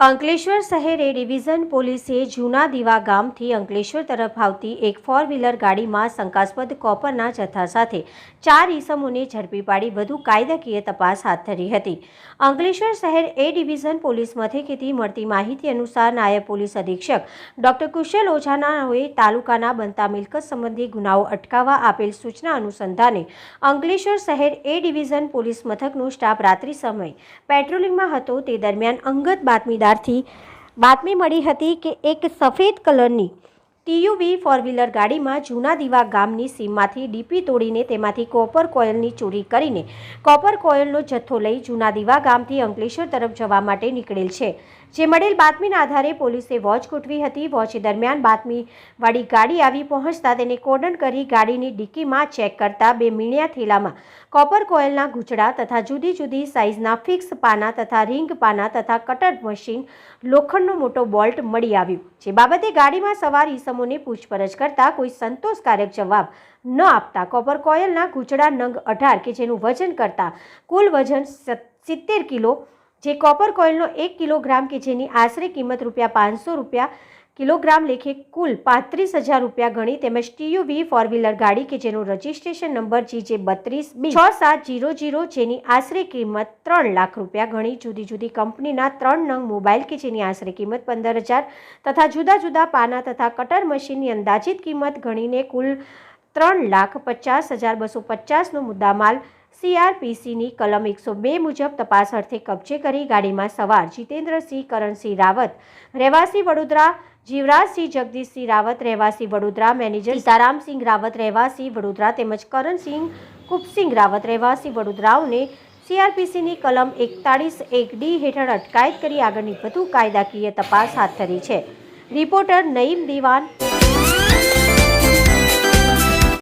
અંકલેશ્વર શહેર ડિવિઝન પોલીસે જૂના દીવા ગામથી અંકલેશ્વર તરફ આવતી એક ફોર વ્હીલર ગાડીમાં શંકાસ્પદ કોપરના જથ્થા સાથે ચાર ઇસમોને ઝડપી પાડી વધુ કાયદાકીય તપાસ હાથ ધરી હતી. અંકલેશ્વર શહેર એ ડિવિઝન પોલીસ મથકેથી મળતી માહિતી અનુસાર નાયબ પોલીસ અધિક્ષક ડોક્ટર કુશલ ઓઝાનાઓએ તાલુકાના બનતા મિલકત સંબંધી ગુનાઓ અટકાવવા આપેલ સૂચના અનુસંધાને અંકલેશ્વર શહેર એ ડિવિઝન પોલીસ મથકનો સ્ટાફ રાત્રિ સમય પેટ્રોલિંગમાં હતો તે દરમિયાન અંગત બાતમીદારથી બાતમી મળી હતી કે એક સફેદ કલરની ટીયુવી ફોર વ્હીલર ગાડીમાં જૂના દીવા ગામની સીમમાંથી ડીપી તોડીને તેમાંથી કોપર કોયલની ચોરી કરીને કોપર કોયલનો જથ્થો લઈ જૂના દીવા ગામથી અંકલેશ્વર તરફ જવા માટે નીકળેલ છે. જે મળેલ બાતમીના આધારે પોલીસે વોચ ગોઠવી હતી. વોચ દરમિયાન બાતમીવાળી ગાડી આવી પહોંચતા તેને કોર્ડન કરી ગાડીની ડિક્કીમાં ચેક કરતા બે મીણિયા થેલામાં કોપર કોયલના ગૂંચડા તથા જુદી જુદી સાઇઝના ફિક્સ પાના તથા રિંગ પાના તથા કટર મશીન લોખંડનો મોટો બોલ્ટ મળી આવ્યું. જે બાબતે ગાડીમાં સવાર ઈસમોને પૂછપરછ કરતા કોઈ સંતોષકારક જવાબ ન આપતા કોપર કોયલના ગૂંચડા નંગ અઢાર કે જેનું વજન કરતાં કુલ વજન સિત્તેર કિલો જે કોપર કોઇલનો એક કિલોગ્રામ કે જેની આશરે કિંમત રૂપિયા પાંચસો રૂપિયા કિલોગ્રામ લેખે કુલ પાંત્રીસ હજાર રૂપિયા ગણી તેમજ ટીયુવી ફોર વ્હીલર ગાડી કે જેનો રજિસ્ટ્રેશન નંબર જી જે બત્રીસ બી છ સાત જીરો જીરો જેની આશરે કિંમત ત્રણ લાખ રૂપિયા ગણી જુદી જુદી કંપનીના ત્રણ નંગ મોબાઈલ કે જેની આશરે કિંમત પંદર હજાર તથા જુદા જુદા પાના તથા કટર મશીનની અંદાજિત કિંમત ગણીને કુલ ત્રણ લાખ પચાસ હજાર બસો પચાસનો મુદ્દામાલ સીઆરપીસીની કલમ એકસો બે મુજબ તપાસ અર્થે કબજે કરી ગાડીમાં સવાર જીતેન્દ્રસિંહ કરણસિંહ રાવત, રહેવાસી વડોદરા જીવરાજસિંહ જગદીશસિંહ રાવત, રહેવાસી વડોદરા મેનેજર સીતારામસિંહ રાવત, રહેવાસી વડોદરા તેમજ કરણસિંહ કુપસિંહ રાવત, રહેવાસી વડોદરાઓને સીઆરપીસીની કલમ એકતાળીસ એક ડી હેઠળ અટકાયત કરી આગળની વધુ કાયદાકીય તપાસ હાથ ધરી છે. રિપોર્ટર નઈમ દિવાન